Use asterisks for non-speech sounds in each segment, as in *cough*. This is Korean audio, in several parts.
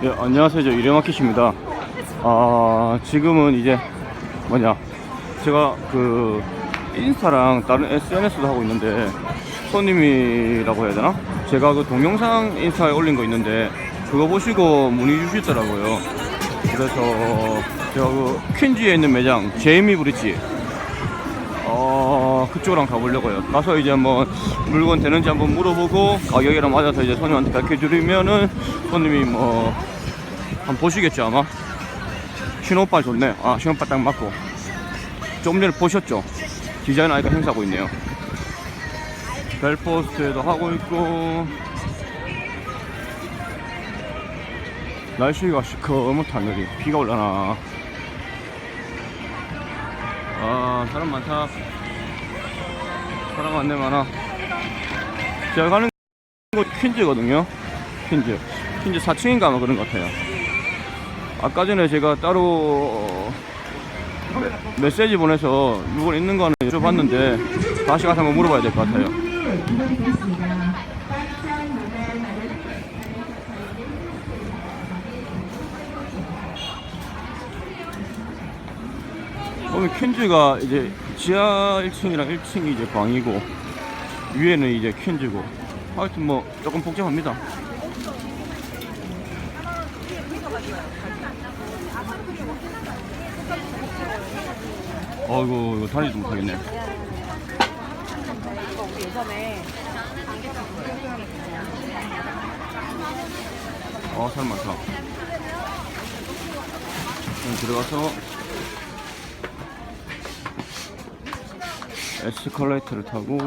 예, 안녕하세요. 저 이래마켓입니다. 아, 지금은 이제 뭐냐. 제가 그 인스타랑 다른 SNS도 하고 있는데 손님이라고 해야 되나? 제가 그 동영상 인스타에 올린 거 있는데 그거 보시고 문의 주시더라고요. 그래서 제가 그 퀸즈에 있는 매장 제이미 브릿지 어, 그쪽으로 가보려고요. 가서 이제 한번 물건 되는지 한번 물어보고 가격이랑 맞아서 이제 손님한테 밝혀드리면은 손님이 뭐 한번 보시겠죠 아마. 신호빨 좋네. 아 신호빨 딱 맞고. 조금 전에 보셨죠? 디자인 아이가 행사하고 있네요. 벨포스트에도 하고 있고 날씨가 시커멓다 하늘이 비가 올라나 아 사람 많다 사람 많네 많아 제가 가는 곳 퀸즈거든요. 퀸즈. 퀸즈 4층인가 아마 그런 것 같아요. 아까 전에 제가 따로 메- 메시지 보내서 물건 있는 거는 여쭤봤는데 다시 가서 한번 물어봐야 될 것 같아요. 퀸즈가 이제 지하 1층이랑 1층이 이제 방이고 위에는 이제 퀸즈고 하여튼 뭐 조금 복잡합니다. 어이구 이거 다니지도 못하겠네. 어 사람 많다. 들어가서 에스컬레이터를 타고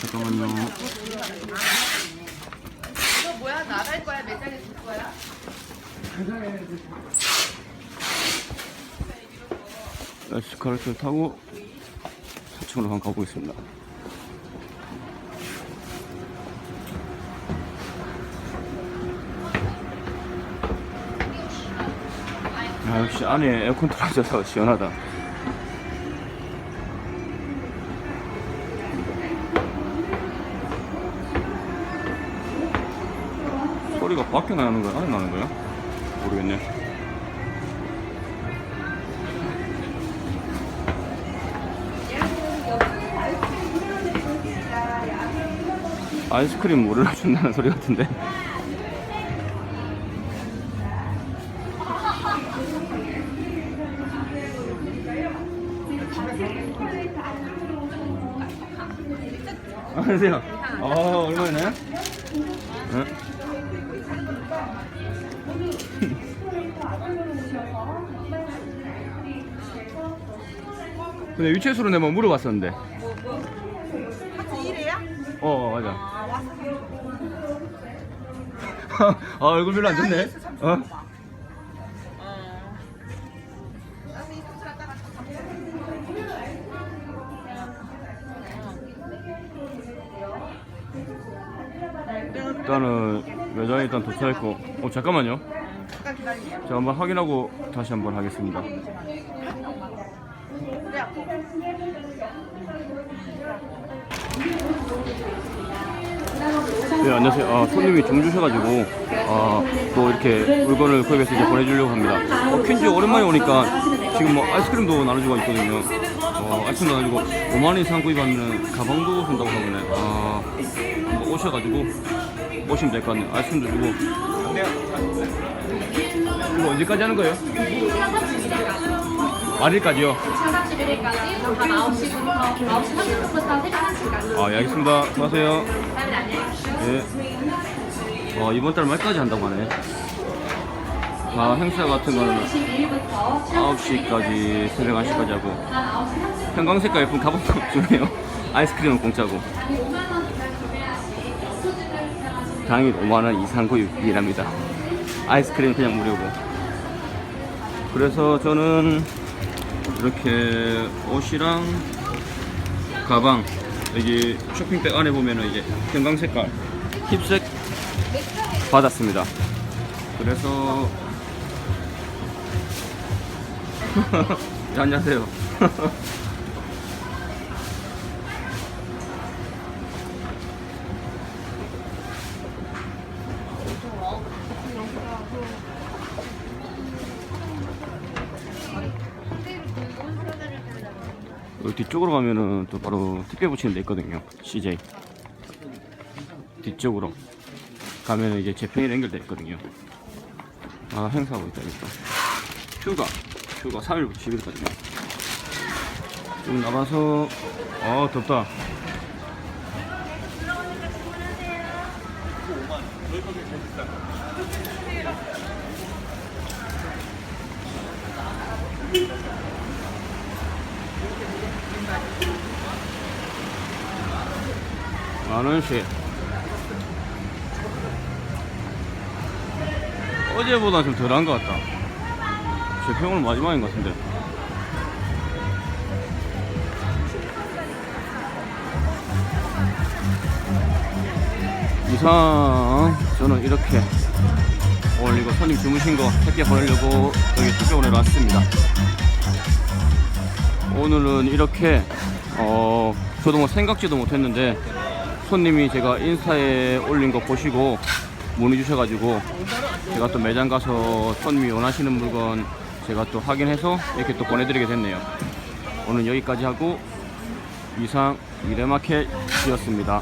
잠깐만요. 이거 뭐야 나갈 거야 매장에 줄 거야? 에스컬레이터를 타고 4층으로 한번 가보겠습니다. 아, 역시 안에 에어컨 틀어져서 시원하다. 소리가 밖에 나는 거야? 안에 나는 거야? 모르겠네. 아이스크림 물을 *laughs* 준다는 소리 같은데. *laughs* 안녕하세요. 아, 얼마네? 응? 근데 유채수로 내가 뭐 물어봤었는데. 같이 일해야? 어, 어, 맞아. 아, 얼굴 별로 안 좋네. 어? 일단은 매장에 일단 도착했고, 어, 잠깐만요. 잠깐 기다리세요 제가 한번 확인하고 다시 한번 하겠습니다. 네, 안녕하세요. 아, 손님이 좀 주셔가지고, 아, 또 이렇게 물건을 구입해서 이제 보내주려고 합니다. 어, 퀸즈 오랜만에 오니까 지금 뭐 아이스크림도 나눠주고 있거든요. 어, 아이스크림 나눠주고 5만 원 이상 구입하면 가방도 준다고 하네. 아, 한번 오셔가지고 오시면 될 것 같네요. 아이스크림도 주고. 이거 언제까지 하는 거예요? 말일까지요? 11일까지 밤 9시부터 9시 30분부터 새벽 1시까지 아, 예, 알겠습니다. 수고하세요. 다음에 안녕히. 예. 어, 이번 달 말까지 한다고 하네. 아, 행사 같은 거는 22일부터 9시까지, 새벽 1시까지 하고. *laughs* 한 9시 30분 형광색깔 예쁜 가방도 주네요. 아이스크림은 공짜고. 5만 원 이상 구매하시 수준을 사용하시면 당일 5만원 이상 구입이랍니다. 아이스크림 그냥 무료고. 그래서 저는 이렇게 옷이랑 가방, 여기 쇼핑백 안에 보면은 이제 형광 색깔 힙색 받았습니다. 그래서 *laughs* 네, 안녕하세요. *laughs* 그 뒤쪽으로 가면은 또 바로 택배 붙이는 데 있거든요. CJ. 뒤쪽으로 가면은 이제 재평이 연결돼 있거든요. 아, 행사하고 있다, 있다. 휴가. 휴가 3일부터 10일까지요. 좀 나가서, 어, 덥다. 만원씩. 어제보다 좀 덜한 것 같다. 제 평은 마지막인 것 같은데. 이상 저는 이렇게 이거 손님 주무신 거 택배 보내려고 여기 택배 보내러 왔습니다. 오늘은 이렇게 어 저도 뭐 생각지도 못했는데 손님이 제가 인스타에 올린 거 보시고 문의 주셔가지고 제가 또 매장 가서 손님이 원하시는 물건 제가 또 확인해서 이렇게 또 보내드리게 됐네요. 오늘 여기까지 하고 이상 미래마켓이었습니다.